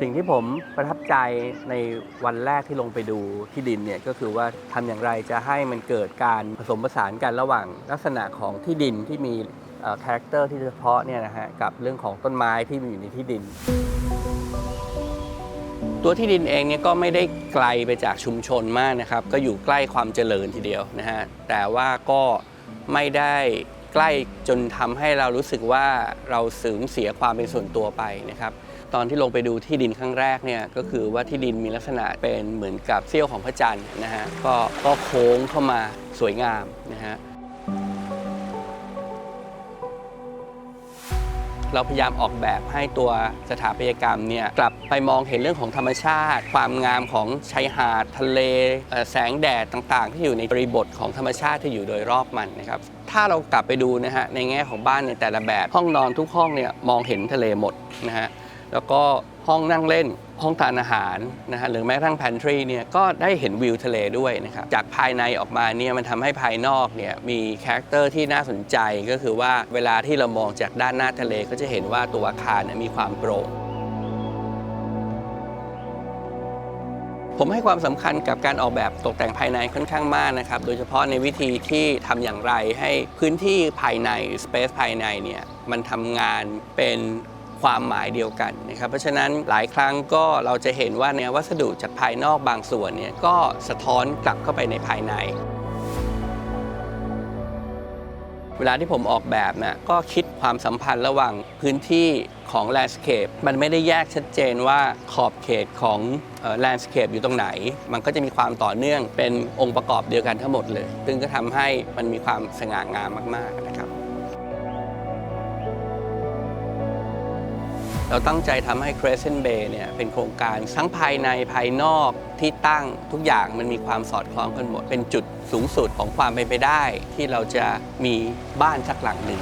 สิ่งที่ผมประทับใจในวันแรกที่ลงไปดูที่ดินเนี่ยก็คือว่าทำอย่างไรจะให้มันเกิดการผสมผสานกันระหว่างลักษณะของที่ดินที่มีคาแรคเตอร์ที่เฉพาะเนี่ยนะฮะกับเรื่องของต้นไม้ที่มีอยู่ในที่ดิน ตัวที่ดินเองเนี่ยก็ไม่ได้ไกลไปจากชุมชนมากนะครับ ก็อยู่ใกล้ความเจริญทีเดียวนะฮะแต่ว่าก็ไม่ได้ใกล้จนทำให้เรารู้สึกว่าเราสูญเสียความเป็นส่วนตัวไปนะครับ ตอนที่ลงไปดูที่ดินครั้งแรกเนี่ยก็คือว่าที่ดินมีลักษณะเป็นเหมือนกับเสี้ยวของพระจันทร์นะฮะก็ก็โค้งเข้ามาสวยงามนะฮะเราพยายามออกแบบให้ตัวสถาปัตยกรรมเนี่ยกลับไปมองเห็นเรื่องของธรรมชาติ ความงามของชายหาดทะเลแสงแดดต่างๆ ที่อยู่ในบริบทของธรรมชาติที่อยู่โดยรอบมันนะครับถ้าเรากลับไปดูนะฮะในแง่ของบ้านในแต่ละแบบห้องนอนทุกห้องเนี่ยมองเห็นทะเลหมดนะฮะ แล้วก็ห้องนั่งเล่น ห้องทานอาหารนะฮะหรือแม้กระทั่ง pantry เนี่ยก็ได้เห็นวิวทะเลด้วยนะครับ จากภายในออกมาเนี่ยมันทำให้ภายนอกเนี่ยมีคาแรคเตอร์ที่น่าสนใจก็คือว่าเวลาที่เรามองจากด้านหน้าทะเลก็จะเห็นว่าตัวอาคารมีความโปร่งผมให้ความสำคัญกับการออกแบบตกแต่งภายในค่อนข้างมากนะครับ โดยเฉพาะในวิธีที่ทำอย่างไรให้พื้นที่ภายในสเปซภายในเนี่ยมันทำงานเป็น ความหมายเดียวกันนะครับเพราะฉะนั้นหลายครั้งก็เราจะเห็นว่าเนี่ยวัสดุจากภายนอกบางส่วนเนี่ยก็สะท้อนกลับเข้าไปในภายใน เวลาที่ผมออกแบบนะก็คิดความสัมพันธ์ระหว่างพื้นที่ของ landscape มันไม่ได้แยกชัดเจนว่าขอบเขตของเอ่อ landscape อยู่ตรงไหน มันก็จะมีความต่อเนื่องเป็นองค์ประกอบเดียวกันทั้งหมดเลย ซึ่งก็ทำให้มันมีความสง่างามมาก ๆนะครับ เราตั้งใจทำให้ Crescent Bay เนี่ยเป็นโครงการทั้งภายในภายนอกที่ตั้งทุกอย่างมันมีความสอดคล้องกันหมด เป็นจุดสูงสุดของความเป็นไปได้ ที่เราจะมีบ้านสักหลังหนึ่ง